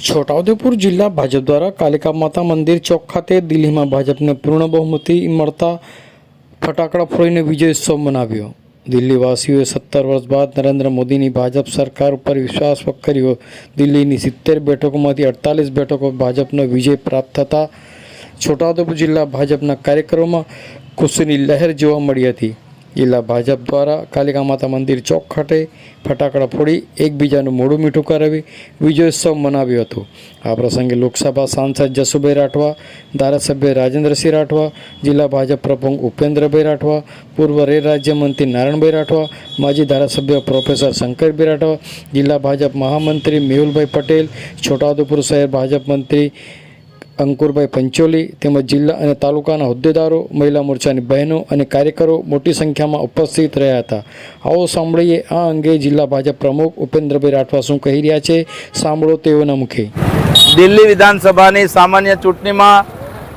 છોટાઉદેપુર જિલ્લા ભાજપ દ્વારા કાલિકા માતા મંદિર ચોક ખાતે દિલ્હીમાં ભાજપને પૂર્ણ બહુમતી મળતા ફટાકડા ફોડીને વિજયોત્સવ મનાવ્યો. દિલ્હીવાસીઓએ સત્તર વર્ષ બાદ નરેન્દ્ર મોદીની ભાજપ સરકાર ઉપર વિશ્વાસ વ્યક્ત કર્યો. દિલ્હીની સિત્તેર બેઠકોમાંથી અડતાલીસ બેઠકો ભાજપનો વિજય પ્રાપ્ત થતાં છોટાઉદેપુર જિલ્લા ભાજપના કાર્યક્રમોમાં ખુશીની લહેર જોવા મળી હતી. જિલ્લા ભાજપ દ્વારા કાલિકા માતા મંદિર ચોક ખાતે ફટાકડા ફોડી એકબીજાનું મોઢું મીઠું કરાવી વિજયોત્સવ મનાવ્યો હતો. આ પ્રસંગે લોકસભા સાંસદ જસુભાઈ રાઠવા, ધારાસભ્ય રાજેન્દ્રસિંહ રાઠવા, જિલ્લા ભાજપ પ્રમુખ ઉપેન્દ્રભાઈ રાઠવા, પૂર્વ રેલ રાજ્યમંત્રી નારાયણભાઈ રાઠવા, માજી ધારાસભ્ય પ્રોફેસર શંકરભાઈ રાઠવા, જિલ્લા ભાજપ મહામંત્રી મેહુલભાઈ પટેલ, છોટાઉદેપુર શહેર ભાજપ મંત્રી અંકુરભાઈ પંચોલી તેમજ જિલ્લા અને તાલુકાના હોદ્દેદારો, મહિલા મોરચાની બહેનો અને કાર્યકરો મોટી સંખ્યામાં ઉપસ્થિત રહ્યા હતા. આવો સાંભળીએ આ અંગે જિલ્લા ભાજપ પ્રમુખ ઉપેન્દ્રભાઈ રાઠવા શું કહી રહ્યા છે. સાંભળો તેઓના મુખે. દિલ્હી વિધાનસભાની સામાન્ય ચૂંટણીમાં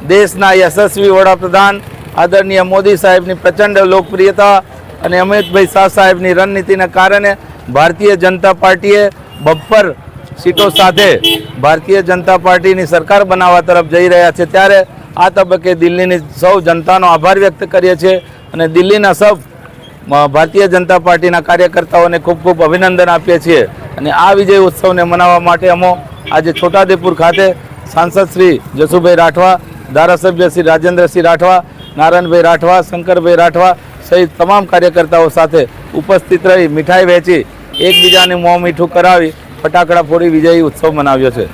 દેશના યશસ્વી વડાપ્રધાન આદરણીય મોદી સાહેબની પ્રચંડ લોકપ્રિયતા અને અમિતભાઈ શાહ સાહેબની રણનીતિના કારણે ભારતીય જનતા પાર્ટીએ બબ્બર સીટો સાથે ભારતીય જનતા પાર્ટીની સરકાર બનાવવા તરફ જઈ રહ્યા છે. ત્યારે આ તબક્કે દિલ્હીની સૌ જનતાનો આભાર વ્યક્ત કરીએ છીએ અને દિલ્હીના સૌ ભારતીય જનતા પાર્ટીના કાર્યકર્તાઓને ખૂબ ખૂબ અભિનંદન આપીએ છીએ. અને આ વિજય ઉત્સવને મનાવવા માટે અમો આજે છોટાદેપુર ખાતે સાંસદ શ્રી જસુભાઈ રાઠવા, ધારાસભ્ય શ્રી રાજેન્દ્રસિંહ રાઠવા, નારાયણભાઈ રાઠવા, શંકરભાઈ રાઠવા સહિત તમામ કાર્યકર્તાઓ સાથે ઉપસ્થિત રહી મીઠાઈ વહેંચી, એકબીજાને મોં મીઠું કરાવી ફટાકડા ફોડી વિજય ઉત્સવ મનાવ્યો છે.